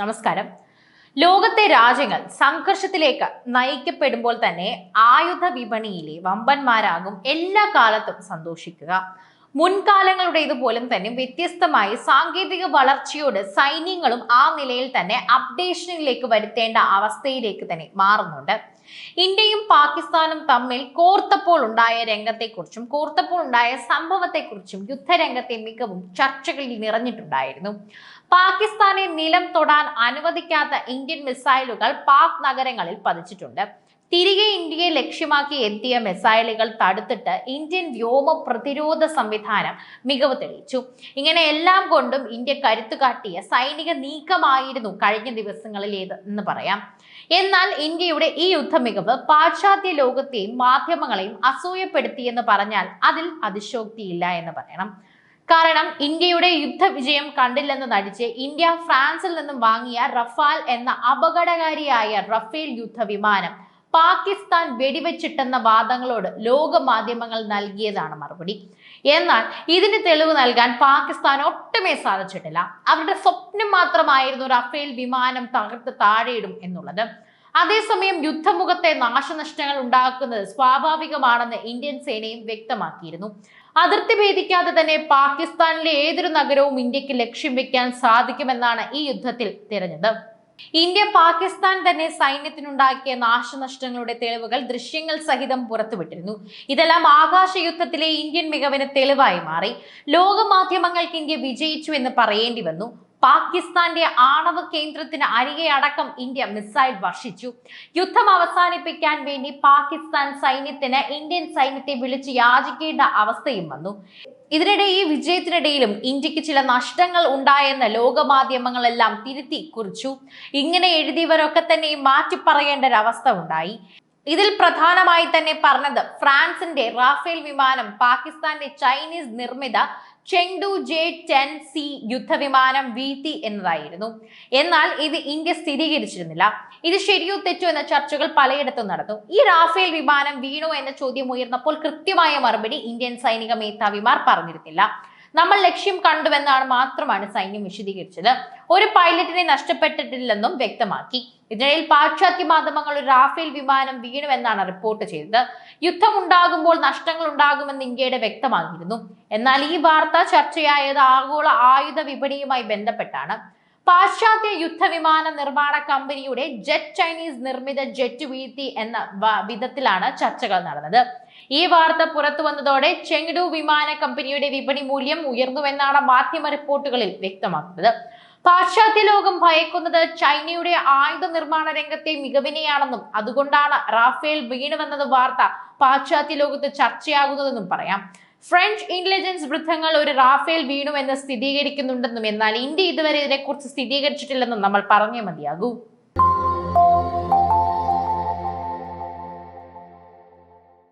നമസ്കാരം. ലോകത്തെ രാജ്യങ്ങൾ സംഘർഷത്തിലേക്ക് നയിക്കപ്പെടുമ്പോൾ തന്നെ ആയുധ വിപണിയിലെ വമ്പന്മാരാകും എല്ലാ കാലത്തും സന്തോഷിക്കുക. മുൻകാലങ്ങളുടേതുപോലും തന്നെ വ്യത്യസ്തമായി സാങ്കേതിക വളർച്ചയോട് സൈന്യങ്ങളും ആ നിലയിൽ തന്നെ അപ്ഡേഷനിലേക്ക് വരുത്തേണ്ട അവസ്ഥയിലേക്ക് തന്നെ മാറുന്നുണ്ട്. ഇന്ത്യയും പാകിസ്ഥാനും തമ്മിൽ കോർത്തപ്പോൾ ഉണ്ടായ രംഗത്തെക്കുറിച്ചും കോർത്തപ്പോൾ ഉണ്ടായ സംഭവത്തെക്കുറിച്ചും യുദ്ധരംഗത്തെ മികവും ചർച്ചകളിൽ നിറഞ്ഞിട്ടുണ്ടായിരുന്നു. പാകിസ്ഥാനെ നിലം തൊടാൻ അനുവദിക്കാത്ത ഇന്ത്യൻ മിസൈലുകൾ പാക് നഗരങ്ങളിൽ പതിച്ചിട്ടുണ്ട്. തിരികെ ഇന്ത്യയെ ലക്ഷ്യമാക്കി എത്തിയ മിസൈലുകൾ തടുത്തിട്ട് ഇന്ത്യൻ വ്യോമ പ്രതിരോധ സംവിധാനം മികവ് തെളിയിച്ചു. ഇങ്ങനെ എല്ലാം കൊണ്ടും ഇന്ത്യ കരുത്തു കാട്ടിയ സൈനിക നീക്കമായിരുന്നു കഴിഞ്ഞ ദിവസങ്ങളിലേത് എന്ന് പറയാം. എന്നാൽ ഇന്ത്യയുടെ ഈ യുദ്ധ മികവ് പാശ്ചാത്യ ലോകത്തെയും മാധ്യമങ്ങളെയും അസൂയപ്പെടുത്തിയെന്ന് പറഞ്ഞാൽ അതിൽ അതിശോക്തിയില്ല എന്ന് പറയണം. കാരണം ഇന്ത്യയുടെ യുദ്ധവിജയം കണ്ടില്ലെന്ന് നടിച്ച് ഇന്ത്യ ഫ്രാൻസിൽ നിന്നും വാങ്ങിയ റഫാൽ എന്ന അപകടകാരിയായ റഫേൽ യുദ്ധവിമാനം പാകിസ്ഥാൻ വെടിവെച്ചിട്ടെന്ന വാദങ്ങളോട് ലോക മാധ്യമങ്ങൾ നൽകിയതാണ് മറുപടി. എന്നാൽ ഇതിന് തെളിവ് നൽകാൻ പാകിസ്ഥാൻ ഒട്ടുമേ സാധിച്ചിട്ടില്ല. അവരുടെ സ്വപ്നം മാത്രമായിരുന്നു റഫേൽ വിമാനം തകർത്ത് താഴെയിടും എന്നുള്ളത്. അതേസമയം യുദ്ധമുഖത്തെ നാശനഷ്ടങ്ങൾ ഉണ്ടാക്കുന്നത് സ്വാഭാവികമാണെന്ന് ഇന്ത്യൻ സേനയും വ്യക്തമാക്കിയിരുന്നു. അതിർത്തി ഭേദിക്കാതെ തന്നെ പാകിസ്ഥാനിലെ ഏതൊരു നഗരവും ഇന്ത്യയ്ക്ക് ലക്ഷ്യം വെക്കാൻ സാധിക്കുമെന്നാണ് ഈ യുദ്ധത്തിൽ തിരഞ്ഞത്. ഇന്ത്യ പാകിസ്ഥാൻ തന്നെ സൈന്യത്തിനുണ്ടാക്കിയ നാശനഷ്ടങ്ങളുടെ തെളിവുകൾ ദൃശ്യങ്ങൾ സഹിതം പുറത്തുവിട്ടിരുന്നു. ഇതെല്ലാം ആകാശ യുദ്ധത്തിലെ ഇന്ത്യൻ മികവിന് തെളിവായി മാറി. ലോകമാധ്യമങ്ങൾക്ക് ഇന്ത്യ വിജയിച്ചു എന്ന് പറയേണ്ടി വന്നു. പാകിസ്ഥാന്റെ ആണവ കേന്ദ്രത്തിന് അരികെ അടക്കം ഇന്ത്യ മിസൈൽ വർഷിച്ചു. യുദ്ധം അവസാനിപ്പിക്കാൻ വേണ്ടി പാകിസ്ഥാൻ സൈന്യത്തിന് ഇന്ത്യൻ സൈന്യത്തെ വിളിച്ച് യാചിക്കേണ്ട അവസ്ഥയും വന്നു. ഇതിനിടെ ഈ വിജയത്തിനിടയിലും ഇന്ത്യയ്ക്ക് ചില നഷ്ടങ്ങൾ ഉണ്ടായെന്ന് ലോകമാധ്യമങ്ങളെല്ലാം തിരുത്തി കുറിച്ചു. ഇങ്ങനെ എഴുതിയവരൊക്കെ തന്നെ മാറ്റി പറയേണ്ട ഒരവസ്ഥ ഉണ്ടായി. ഇതിൽ പ്രധാനമായി തന്നെ പറഞ്ഞത് ഫ്രാൻസിന്റെ റാഫേൽ വിമാനം പാകിസ്ഥാന്റെ ചൈനീസ് നിർമ്മിത ചെങ്ഡു ജെ ടെൻ സി യുദ്ധവിമാനം വീഴ്ത്തി എന്നതായിരുന്നു. എന്നാൽ ഇത് ഇന്ത്യ സ്ഥിരീകരിച്ചിരുന്നില്ല. ഇത് ശരിയോ തെറ്റോ എന്ന ചർച്ചകൾ പലയിടത്തും നടന്നു. ഈ റാഫേൽ വിമാനം വീണോ എന്ന ചോദ്യം ഉയർന്നപ്പോൾ കൃത്യമായ മറുപടി ഇന്ത്യൻ സൈനിക മേധാവിമാർ പറഞ്ഞിരുന്നില്ല. നമ്മൾ ലക്ഷ്യം കണ്ടുവെന്നാണ് മാത്രമാണ് സൈന്യം വിശദീകരിച്ചത്. ഒരു പൈലറ്റിനെ നഷ്ടപ്പെട്ടിട്ടില്ലെന്നും വ്യക്തമാക്കി. ഇതിനിടയിൽ പാശ്ചാത്യ മാധ്യമങ്ങൾ ഒരു റാഫേൽ വിമാനം വീണുവെന്നാണ് റിപ്പോർട്ട് ചെയ്തത്. യുദ്ധം ഉണ്ടാകുമ്പോൾ നഷ്ടങ്ങൾ ഉണ്ടാകുമെന്ന് ഇന്ത്യയുടെ വ്യക്തമാക്കിയിരുന്നു. എന്നാൽ ഈ വാർത്ത ചർച്ചയായത് ആഗോള ആയുധ വിപണിയുമായി ബന്ധപ്പെട്ടാണ്. പാശ്ചാത്യ യുദ്ധവിമാന നിർമ്മാണ കമ്പനിയുടെ ജെറ്റ് ചൈനീസ് നിർമ്മിത ജെറ്റ് വീഴ്ത്തി എന്ന വിധത്തിലാണ് ചർച്ചകൾ നടന്നത്. ഈ വാർത്ത പുറത്തു വന്നതോടെ ചെങ്ഡു വിമാന കമ്പനിയുടെ വിപണി മൂല്യം ഉയർന്നുവെന്നാണ് മാധ്യമ റിപ്പോർട്ടുകളിൽ വ്യക്തമാക്കുന്നത്. പാശ്ചാത്യ ലോകം ഭയക്കുന്നത് ചൈനയുടെ ആയുധ നിർമ്മാണ രംഗത്തെ മികവിനെയാണെന്നും അതുകൊണ്ടാണ് റാഫേൽ വീണുവെന്നത് വാർത്ത പാശ്ചാത്യ ലോകത്ത് ചർച്ചയാകുന്നതെന്നും പറയാം. ഫ്രഞ്ച് ഇന്റലിജൻസ് വൃദ്ധങ്ങൾ ഒരു റാഫേൽ വീണുമെന്ന് സ്ഥിരീകരിക്കുന്നുണ്ടെന്നും എന്നാൽ ഇന്ത്യ ഇതുവരെ ഇതിനെക്കുറിച്ച് സ്ഥിരീകരിച്ചിട്ടില്ലെന്നും നമ്മൾ പറഞ്ഞേ മതിയാകൂ.